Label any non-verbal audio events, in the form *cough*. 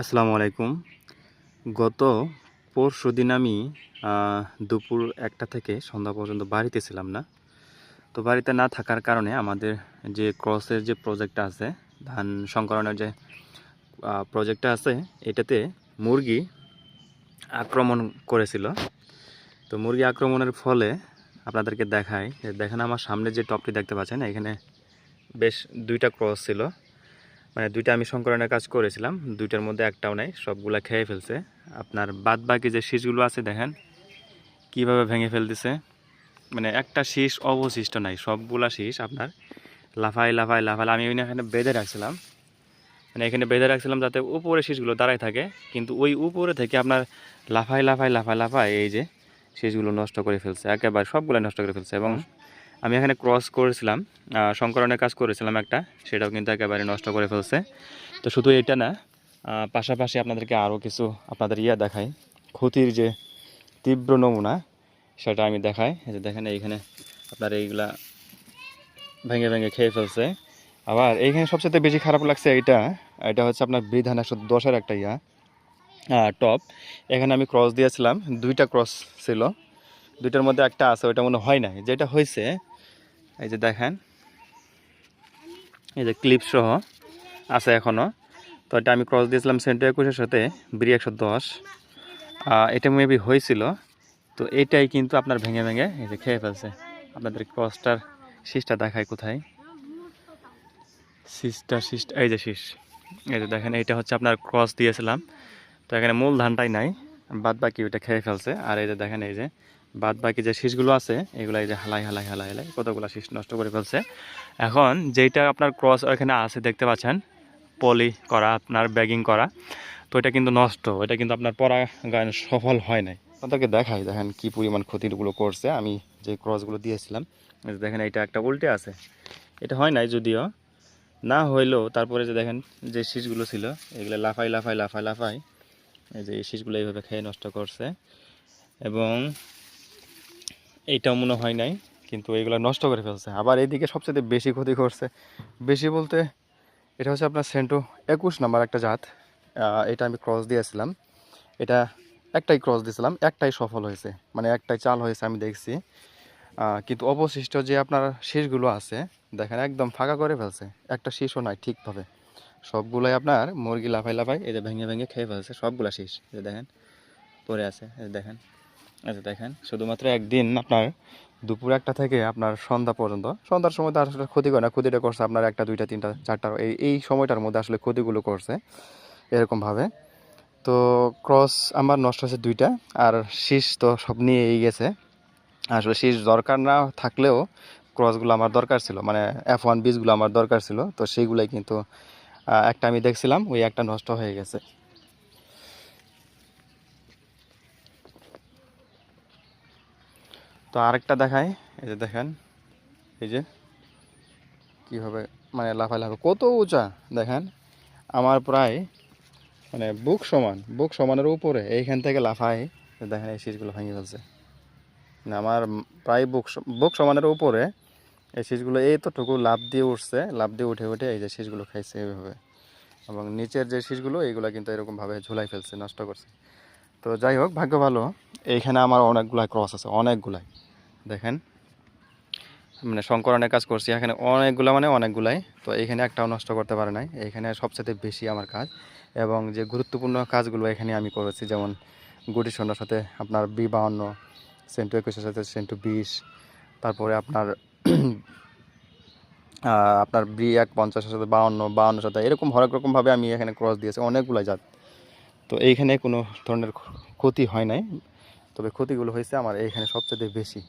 আসসালামু আলাইকুম। গত পরশু দিন আমি দুপুর একটা থেকে সন্ধ্যা পর্যন্ত বাড়িতে ছিলাম না। তো বাড়িতে না থাকার কারণে আমাদের যে ক্রসের যে প্রজেক্টটা আছে, ধান সংকরণের যে প্রজেক্টটা আছে, এটাতে মুরগি আক্রমণ করেছিল। তো মুরগি আক্রমণের ফলে আপনাদেরকে দেখাই যে দেখেন আমার সামনে যে টপটি দেখতে পাচ্ছেন, এখানে বেশ দুইটা ক্রস ছিল। মানে দুইটা আমি সংকলনের কাজ করেছিলাম, দুইটার মধ্যে একটাও নাই, সবগুলা খেয়ে ফেলছে। আপনার বাদ বাকি যে শীষগুলো আছে দেখেন, কীভাবে ভেঙে ফেলতেছে। মানে একটা শীষ অবশিষ্ট নাই, সবগুলা শীষ আপনার লাফাই লাফাই লাফাই আমি এখানে বেঁধে রাখছিলাম। মানে এখানে বেঁধে রাখছিলাম যাতে উপরে শীষগুলো দাঁড়ায় থাকে, কিন্তু ওই উপরে থেকে আপনার লাফাই লাফাই লাফাই লাফাই এই যে শীষগুলো নষ্ট করে ফেলছে, একেবারে সবগুলো নষ্ট করে ফেলছে এবং আমি এখানে ক্রস করেছিলাম সংকরণের কাজ করেছিলাম একটা, সেটাও কিন্তু একেবারে নষ্ট করে ফেলছে। তো শুধু এটা না পাশাপাশি আপনাদেরকে আরও কিছু আপনাদের ইয়া দেখাই। ক্ষতির যে তীব্র নমুনা, সেটা আমি দেখাই। যে দেখেন এইখানে আপনার এইগুলা ভেঙে ভেঙে খেয়ে ফেলছে। আবার এইখানে সবচেয়ে বেশি খারাপ লাগছে এইটা এটা হচ্ছে আপনার বিধান একশো দশের একটা ইয়া টপ এখানে আমি ক্রস দিয়েছিলাম, দুইটা ক্রস ছিল। দুইটার মধ্যে একটা আছে, ওইটা মনে হয় নাই। যেটা হয়েছে, এই যে দেখেন, এই যে ক্লিপ সহ আছে এখনও তো এটা আমি ক্রস দিয়েছিলাম সেন্টার একুশের সাথে বিড়ি একশো দশ। এটা মেবি হয়েছিল। তো এটাই কিন্তু আপনার ভেঙে ভেঙে এই যে খেয়ে ফেলছে। আপনাদের ক্রসটার শীষটা দেখায় কোথায়? শীষটা, শীষ এই যে শীষ। এই যে দেখেন, এইটা হচ্ছে আপনার ক্রস দিয়েছিলাম। তো এখানে মূল ধানটাই নাই বাদ বাকি ওইটা খেয়ে ফেলছে। আর এই যে দেখেন, এই যে বাদ বাকি যে শীষগুলো আছে, এগুলো এই যে হালাই হালাই হালাই হালাই, কতগুলো শীষ নষ্ট করে ফেলছে। এখন যেইটা আপনার ক্রস এখানে আছে, দেখতে পাচ্ছেন, পলি করা, আপনার ব্যাগিং করা, তো এটা কিন্তু নষ্ট, এটা কিন্তু আপনার পরা গান সফল হয় নাই। আপনাদেরকে দেখাই, দেখেন কি পরিমাণ ক্ষতিগুলো করছে। আমি যে ক্রসগুলো দিয়েছিলাম দেখেন এটা একটা উল্টে আছে। এটা হয় নাই যদিও, না হইলেও তারপরে যে দেখেন যে শীষগুলো ছিল, এগুলো লাফাই লাফাই লাফাই লাফাই, এই যে শীষগুলো এইভাবে খেয়ে নষ্ট করছে। এবং এইটাও মনে হয় নাই, কিন্তু এইগুলো নষ্ট করে ফেলছে। আবার এইদিকে সবচেয়ে বেশি ক্ষতি করছে, বেশি বলতে এটা হচ্ছে আপনার সেন্টো একুশ নাম্বার একটা জাত। এটা আমি ক্রস দিয়েছিলাম। এটা একটাই ক্রস দিয়েছিলাম, একটাই সফল হয়েছে মানে একটাই চাল হয়েছে আমি দেখছি। কিন্তু অবশিষ্ট যে আপনার শীষগুলো আছে, দেখেন একদম ফাঁকা করে ফেলছে, একটা শীষও নাই ঠিকভাবে। সবগুলোই আপনার মুরগি লাফাই লাফাই এদের ভেঙে ভেঙে খেয়ে ফেলছে, সবগুলা শীষ দেখেন পরে আছে দেখেন। যে দেখেন, শুধুমাত্র একদিন আপনার দুপুর একটা থেকে আপনার সন্ধ্যা পর্যন্ত। সন্ধ্যার সময় তো আসলে ক্ষতি করে না, ক্ষতিটা করছে আপনার একটা, দুইটা, তিনটা, চারটা, এই এই সময়টার মধ্যে আসলে ক্ষতিগুলো করছে এরকমভাবে। তো ক্রস আমার নষ্ট হয়েছে দুইটা, আর শীষ তো সব নিয়েই গেছে। আসলে শীষ দরকার না থাকলেও ক্রসগুলো আমার দরকার ছিল মানে এফ ওয়ান বীজগুলো আমার দরকার ছিল, তো সেইগুলোই কিন্তু একটা আমি দেখছিলাম, ওই একটা নষ্ট হয়ে গেছে। তো আরেকটা দেখাই, এই যে দেখেন, এই যে কীভাবে মানে লাফায় কত উঁচা, দেখেন, আমার প্রায় মানে বুক সমান, বুক সমানের উপরে এইখান থেকে লাফায়, দেখেন এই শীষগুলো ভেঙে ফেলছে। আমার প্রায় বুক বুক সমানের উপরে এই শীষগুলো এই তোটুকু লাভ দিয়ে উঠছে লাভ দিয়ে উঠে উঠে এই যে শীষগুলো খাইছে এইভাবে। এবং নিচের যে শীষগুলো এইগুলো কিন্তু এরকমভাবে ঝুলাই ফেলছে, নষ্ট করছে। তো যাই হোক, ভাগ্য ভালো, এইখানে আমার অনেকগুলাই ক্রস আছে, অনেকগুলাই। দেখেন। মানে সংকরণের কাজ করছি। এখানে অনেকগুলা মানে অনেকগুলাই। তো এখানে একটাও নষ্ট করতে পারে নাই। এইখানে সবচেয়ে বেশি আমার কাজ। এবং যে গুরুত্বপূর্ণ কাজগুলো এখানে আমি করেছি, যেমন গুটি সন্ধ্যার সাথে আপনার বি বাউন্ন সেন্টু একুশের সাথে সেন্টু বিশ, তারপরে আপনার *clears throat* আপনার বি এক পঞ্চাশের সাথে বাউন্ন, বাউন্নের সাথে এরকম হরেক রকমভাবে আমি এখানে ক্রস দিয়েছি। অনেকগুলো জাত। তো এইখানে কোনো ধরনের ক্ষতি হয় নাই। তবে ক্ষতিগুলো হয়েছে আমার এইখানে সবচেয়ে বেশি।